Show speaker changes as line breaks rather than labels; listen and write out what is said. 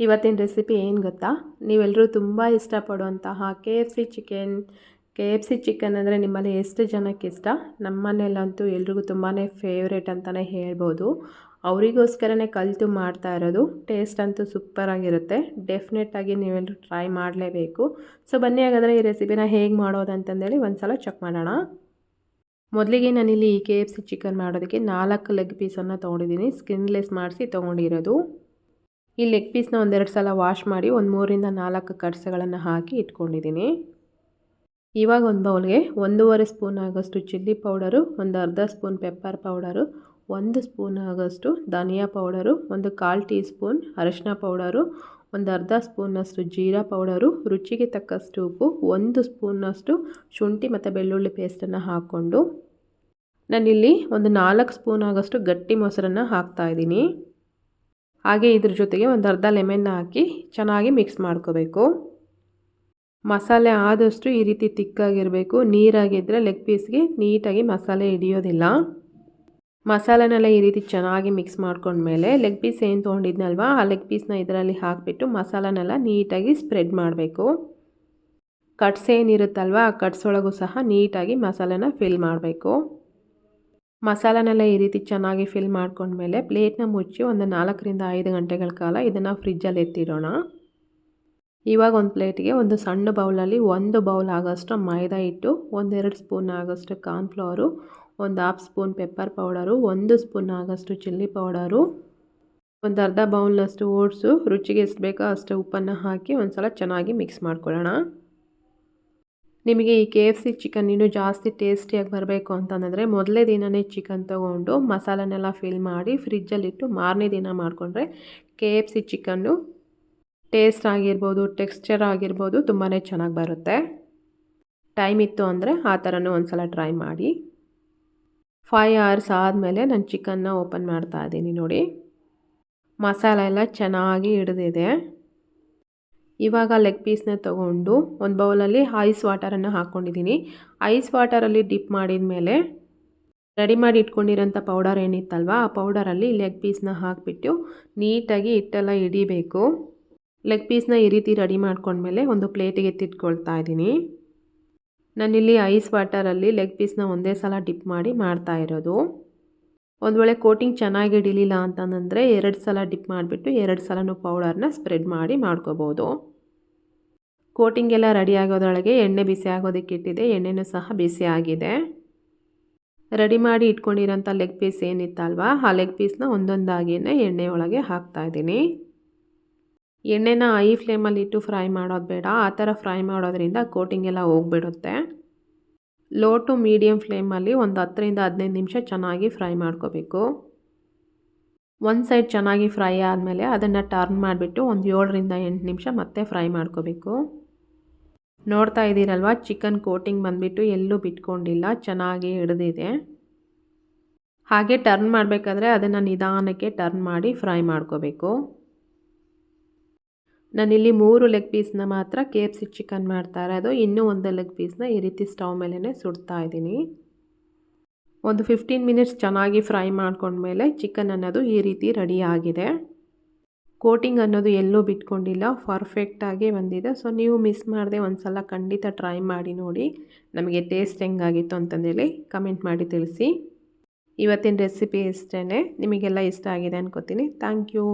ಇವತ್ತಿನ ರೆಸಿಪಿ ಏನು ಗೊತ್ತಾ? ನೀವೆಲ್ಲರೂ ತುಂಬ ಇಷ್ಟಪಡುವಂತಹ K F C chicken K F C chicken ಅಂದರೆ ನಿಮ್ಮಲ್ಲಿ ಎಷ್ಟು ಜನಕ್ಕೆ ಇಷ್ಟ? ನಮ್ಮ ಮನೆಯಲ್ಲಂತೂ ಎಲ್ರಿಗೂ ತುಂಬಾ ಫೇವ್ರೇಟ್ ಅಂತಲೇ ಹೇಳ್ಬೋದು. ಅವರಿಗೋಸ್ಕರನೇ ಕಲಿತು ಮಾಡ್ತಾ ಇರೋದು. ಟೇಸ್ಟ್ ಅಂತೂ ಸೂಪರಾಗಿರುತ್ತೆ ಡೆಫಿನೆಟ್ಟಾಗಿ ನೀವೆಲ್ಲರೂ ಟ್ರೈ ಮಾಡಲೇಬೇಕು. ಸೊ ಬನ್ನಿ ಹಾಗಾದರೆ ಈ ರೆಸಿಪಿನ ಹೇಗೆ ಮಾಡೋದು ಅಂತಂದೇಳಿ ಒಂದು ಸಲ ಚೆಕ್ ಮಾಡೋಣ. ಮೊದಲಿಗೆ ನಾನಿಲ್ಲಿ ಈ ಕೆ ಎಫ್ ಸಿ ಚಿಕನ್ ಮಾಡೋದಕ್ಕೆ ನಾಲ್ಕು ಲೆಗ್ ಪೀಸನ್ನು ತೊಗೊಂಡಿದ್ದೀನಿ. ಸ್ಕಿನ್ಲೆಸ್ ಮಾಡಿಸಿ ತೊಗೊಂಡಿರೋದು. ಈ ಲೆಗ್ ಪೀಸ್ನ ಒಂದೆರಡು ಸಲ ವಾಶ್ ಮಾಡಿ ಒಂದು ಮೂರಿಂದ ನಾಲ್ಕು ಕಡ್ಸಗಳನ್ನು ಹಾಕಿ ಇಟ್ಕೊಂಡಿದ್ದೀನಿ. ಇವಾಗ ಒಂದು ಬೌಲ್ಗೆ ಒಂದೂವರೆ ಸ್ಪೂನ್ ಆಗೋಷ್ಟು ಚಿಲ್ಲಿ ಪೌಡರು, ಒಂದು ಅರ್ಧ ಸ್ಪೂನ್ ಪೆಪ್ಪರ್ ಪೌಡರು, ಒಂದು ಸ್ಪೂನ್ ಆಗೋಷ್ಟು ಧನಿಯಾ ಪೌಡರು, ಒಂದು ಕಾಲು ಟೀ ಸ್ಪೂನ್ ಅರಶಿನ ಪೌಡರು, ಒಂದು ಅರ್ಧ ಸ್ಪೂನಷ್ಟು ಜೀರಾ ಪೌಡರು, ರುಚಿಗೆ ತಕ್ಕಷ್ಟು ಉಪ್ಪು, ಒಂದು ಸ್ಪೂನಷ್ಟು ಶುಂಠಿ ಮತ್ತು ಬೆಳ್ಳುಳ್ಳಿ ಪೇಸ್ಟನ್ನು ಹಾಕ್ಕೊಂಡು ನಾನಿಲ್ಲಿ ಒಂದು ನಾಲ್ಕು ಸ್ಪೂನ್ ಆಗೋಷ್ಟು ಗಟ್ಟಿ ಮೊಸರನ್ನು ಹಾಕ್ತಾಯಿದ್ದೀನಿ ಹಾಗೆ ಇದ್ರ ಜೊತೆಗೆ ಒಂದು ಅರ್ಧ ಲೆಮೆನ್ ಹಾಕಿ ಚೆನ್ನಾಗಿ ಮಿಕ್ಸ್ ಮಾಡ್ಕೋಬೇಕು. ಮಸಾಲೆ ಆದಷ್ಟು ಈ ರೀತಿ ತಿಕ್ಕಾಗಿರಬೇಕು. ನೀರಾಗಿದ್ದರೆ ಲೆಗ್ ಪೀಸ್ಗೆ ನೀಟಾಗಿ ಮಸಾಲೆ ಹಿಡಿಯೋದಿಲ್ಲ. ಮಸಾಲೆನೆಲ್ಲ ಈ ರೀತಿ ಚೆನ್ನಾಗಿ ಮಿಕ್ಸ್ ಮಾಡ್ಕೊಂಡ್ಮೇಲೆ ಲೆಗ್ ಪೀಸ್ ಏನು ತೊಗೊಂಡಿದ್ನಲ್ವಾ? ಆ ಲೆಗ್ ಪೀಸ್ನ ಇದರಲ್ಲಿ ಹಾಕಿಬಿಟ್ಟು ಮಸಾಲನೆಲ್ಲ ನೀಟಾಗಿ ಸ್ಪ್ರೆಡ್ ಮಾಡಬೇಕು. ಕಟ್ಸ್ ಏನಿರುತ್ತಲ್ವ? ಆ ಕಟ್ಸ್ ಒಳಗೂ ಸಹ ನೀಟಾಗಿ ಮಸಾಲೆನ ಫಿಲ್ ಮಾಡಬೇಕು. ಮಸಾಲನೆಲ್ಲ ಈ ರೀತಿ ಚೆನ್ನಾಗಿ ಫಿಲ್ ಮಾಡ್ಕೊಂಡ್ಮೇಲೆ ಪ್ಲೇಟ್ನ ಮುಚ್ಚಿ ಒಂದು ನಾಲ್ಕರಿಂದ ಐದು ಗಂಟೆಗಳ ಕಾಲ ಇದನ್ನು ಫ್ರಿಜ್ಜಲ್ಲಿ ಎತ್ತಿಡೋಣ. ಇವಾಗ ಒಂದು ಪ್ಲೇಟಿಗೆ ಒಂದು ಸಣ್ಣ ಬೌಲಲ್ಲಿ ಒಂದು ಬೌಲ್ ಆಗೋಷ್ಟು ಮೈದಾ ಹಿಟ್ಟು, ಒಂದೆರಡು ಸ್ಪೂನ್ ಆಗೋಷ್ಟು ಕಾರ್ನ್ಫ್ಲವರು ಒಂದು ಹಾಫ್ ಸ್ಪೂನ್ ಪೆಪ್ಪರ್ ಪೌಡರು ಒಂದು ಸ್ಪೂನ್ ಆಗೋಷ್ಟು ಚಿಲ್ಲಿ ಪೌಡರು ಒಂದು ಅರ್ಧ ಬೌಲ್ನಷ್ಟು ಓಟ್ಸು ರುಚಿಗೆ ಎಷ್ಟು ಬೇಕೋ ಅಷ್ಟು ಉಪ್ಪನ್ನು ಹಾಕಿ ಒಂದು ಸಲ ಚೆನ್ನಾಗಿ ಮಿಕ್ಸ್ ಮಾಡ್ಕೊಳ್ಳೋಣ. ನಿಮಗೆ ಈ ಕೆ ಎಫ್ ಸಿ ಚಿಕನ್ ಇನ್ನೂ ಜಾಸ್ತಿ ಟೇಸ್ಟಿಯಾಗಿ ಬರಬೇಕು ಅಂತಂದರೆ ಮೊದಲೇ ದಿನವೇ ಚಿಕನ್ ತೊಗೊಂಡು ಮಸಾಲನೆಲ್ಲ ಫಿಲ್ ಮಾಡಿ ಫ್ರಿಜ್ಜಲ್ಲಿಟ್ಟು ಮಾರನೇ ದಿನ ಮಾಡಿಕೊಂಡ್ರೆ ಕೆ ಎಫ್ ಸಿ ಚಿಕನ್ನು ಟೇಸ್ಟ್ ಆಗಿರ್ಬೋದು ಟೆಕ್ಸ್ಚರ್ ಆಗಿರ್ಬೋದು ತುಂಬಾ ಚೆನ್ನಾಗಿ ಬರುತ್ತೆ. ಟೈಮ್ ಇತ್ತು ಅಂದರೆ ಆ ಥರನೂ ಒಂದು ಸಲ ಟ್ರೈ ಮಾಡಿ. ಫೈವ್ ಅವರ್ಸ್ ಆದಮೇಲೆ ನಾನು ಚಿಕನ್ನ ಓಪನ್ ಮಾಡ್ತಾ ಇದ್ದೀನಿ ನೋಡಿ. ಮಸಾಲೆ ಎಲ್ಲ ಚೆನ್ನಾಗಿ ಹಿಡಿದಿದೆ. ಇವಾಗ ಲೆಗ್ ಪೀಸ್ನ ತೊಗೊಂಡು ಒಂದು ಬೌಲಲ್ಲಿ ಐಸ್ ವಾಟರನ್ನು ಹಾಕ್ಕೊಂಡಿದ್ದೀನಿ ಐಸ್ ವಾಟರಲ್ಲಿ ಡಿಪ್ ಮಾಡಿದ ಮೇಲೆ ರೆಡಿ ಮಾಡಿ ಇಟ್ಕೊಂಡಿರೋಂಥ ಪೌಡರ್ ಏನಿತ್ತಲ್ವ, ಆ ಪೌಡರಲ್ಲಿ ಲೆಗ್ ಪೀಸ್ನ ಹಾಕಿಬಿಟ್ಟು ನೀಟಾಗಿ ಹಿಟ್ಟೆಲ್ಲ ಹಿಡಿಬೇಕು. ಲೆಗ್ ಪೀಸ್ನ ಈ ರೀತಿ ರೆಡಿ ಮಾಡ್ಕೊಂಡ್ಮೇಲೆ ಒಂದು ಪ್ಲೇಟಿಗೆ ಎತ್ತಿಟ್ಕೊಳ್ತಾ ಇದ್ದೀನಿ ನಾನಿಲ್ಲಿ ಐಸ್ ವಾಟರಲ್ಲಿ ಲೆಗ್ ಪೀಸ್ನ ಒಂದೇ ಸಲ ಡಿಪ್ ಮಾಡಿ ಮಾಡ್ತಾ ಇರೋದು. ಒಂದು ವೇಳೆ ಕೋಟಿಂಗ್ ಚೆನ್ನಾಗಿ ಹಿಡಿಲಿಲ್ಲ ಅಂತಂದರೆ ಎರಡು ಸಲ ಡಿಪ್ ಮಾಡಿಬಿಟ್ಟು ಎರಡು ಸಲನೂ ಪೌಡರ್ನ ಸ್ಪ್ರೆಡ್ ಮಾಡಿ ಮಾಡ್ಕೋಬೋದು. ಕೋಟಿಂಗ್ ಎಲ್ಲ ರೆಡಿ ಆಗೋದ್ರೊಳಗೆ ಎಣ್ಣೆ ಬಿಸಿ ಆಗೋದಕ್ಕೆ ಇಟ್ಟಿದೆ, ಎಣ್ಣೆನೂ ಸಹ ಬಿಸಿ ಆಗಿದೆ. ರೆಡಿ ಮಾಡಿ ಇಟ್ಕೊಂಡಿರೋಂಥ ಲೆಗ್ ಪೀಸ್ ಏನಿತ್ತಲ್ವ, ಆ ಲೆಗ್ ಪೀಸ್ನ ಒಂದೊಂದಾಗಿಯೇ ಎಣ್ಣೆ ಒಳಗೆ ಹಾಕ್ತಾಯಿದ್ದೀನಿ ಎಣ್ಣೆನ ಐ ಫ್ಲೇಮಲ್ಲಿ ಇಟ್ಟು ಫ್ರೈ ಮಾಡೋದು ಬೇಡ, ಆ ಥರ ಫ್ರೈ ಮಾಡೋದ್ರಿಂದ ಕೋಟಿಂಗ್ ಎಲ್ಲ ಹೋಗ್ಬಿಡುತ್ತೆ. ಲೋ ಟು ಮೀಡಿಯಮ್ ಫ್ಲೇಮಲ್ಲಿ ಒಂದು ಹತ್ತರಿಂದ ಹದಿನೈದು ನಿಮಿಷ ಚೆನ್ನಾಗಿ ಫ್ರೈ ಮಾಡ್ಕೋಬೇಕು. ಒಂದು ಸೈಡ್ ಚೆನ್ನಾಗಿ ಫ್ರೈ ಆದಮೇಲೆ ಅದನ್ನು ಟರ್ನ್ ಮಾಡಿಬಿಟ್ಟು ಒಂದು ಏಳರಿಂದ ಎಂಟು ನಿಮಿಷ ಮತ್ತೆ ಫ್ರೈ ಮಾಡ್ಕೋಬೇಕು. ನೋಡ್ತಾ ಇದ್ದೀರಲ್ವ, ಚಿಕನ್ ಕೋಟಿಂಗ್ ಬಂದುಬಿಟ್ಟು ಎಲ್ಲೂ ಬಿಟ್ಕೊಂಡಿಲ್ಲ, ಚೆನ್ನಾಗಿ ಹಿಡಿದಿದೆ. ಹಾಗೆ ಟರ್ನ್ ಮಾಡಬೇಕಾದ್ರೆ ಅದನ್ನು ನಿಧಾನಕ್ಕೆ ಟರ್ನ್ ಮಾಡಿ ಫ್ರೈ ಮಾಡ್ಕೋಬೇಕು. ನಾನಿಲ್ಲಿ ಮೂರು ಲೆಗ್ ಪೀಸ್ನ ಮಾತ್ರ ಕೆ ಎಫ್ ಸಿ ಚಿಕನ್ ಮಾಡ್ತಾ ಇರೋದು ಇನ್ನೂ ಒಂದು ಲೆಗ್ ಪೀಸ್ನ ಈ ರೀತಿ ಸ್ಟವ್ ಮೇಲೇ ಸುಡ್ತಾ ಇದ್ದೀನಿ. ಒಂದು ಫಿಫ್ಟೀನ್ ಮಿನಿಟ್ಸ್ ಚೆನ್ನಾಗಿ ಫ್ರೈ ಮಾಡ್ಕೊಂಡ್ಮೇಲೆ ಚಿಕನ್ ಅನ್ನೋದು ಈ ರೀತಿ ರೆಡಿ ಆಗಿದೆ. ಕೋಟಿಂಗ್ ಅನ್ನೋದು ಎಲ್ಲೂ ಬಿಟ್ಕೊಂಡಿಲ್ಲ ಪರ್ಫೆಕ್ಟಾಗಿ ಬಂದಿದೆ. ಸೊ ನೀವು ಮಿಸ್ ಮಾಡದೆ ಒಂದು ಸಲ ಖಂಡಿತ ಟ್ರೈ ಮಾಡಿ ನೋಡಿ. ನಮಗೆ ಟೇಸ್ಟ್ ಹೆಂಗಾಗಿತ್ತು ಅಂತಂದೇಳಿ ಕಮೆಂಟ್ ಮಾಡಿ ತಿಳಿಸಿ. ಇವತ್ತಿನ ರೆಸಿಪಿ ಇಷ್ಟೇ ನಿಮಗೆಲ್ಲ ಇಷ್ಟ ಆಗಿದೆ ಅನ್ಕೋತೀನಿ. Thank you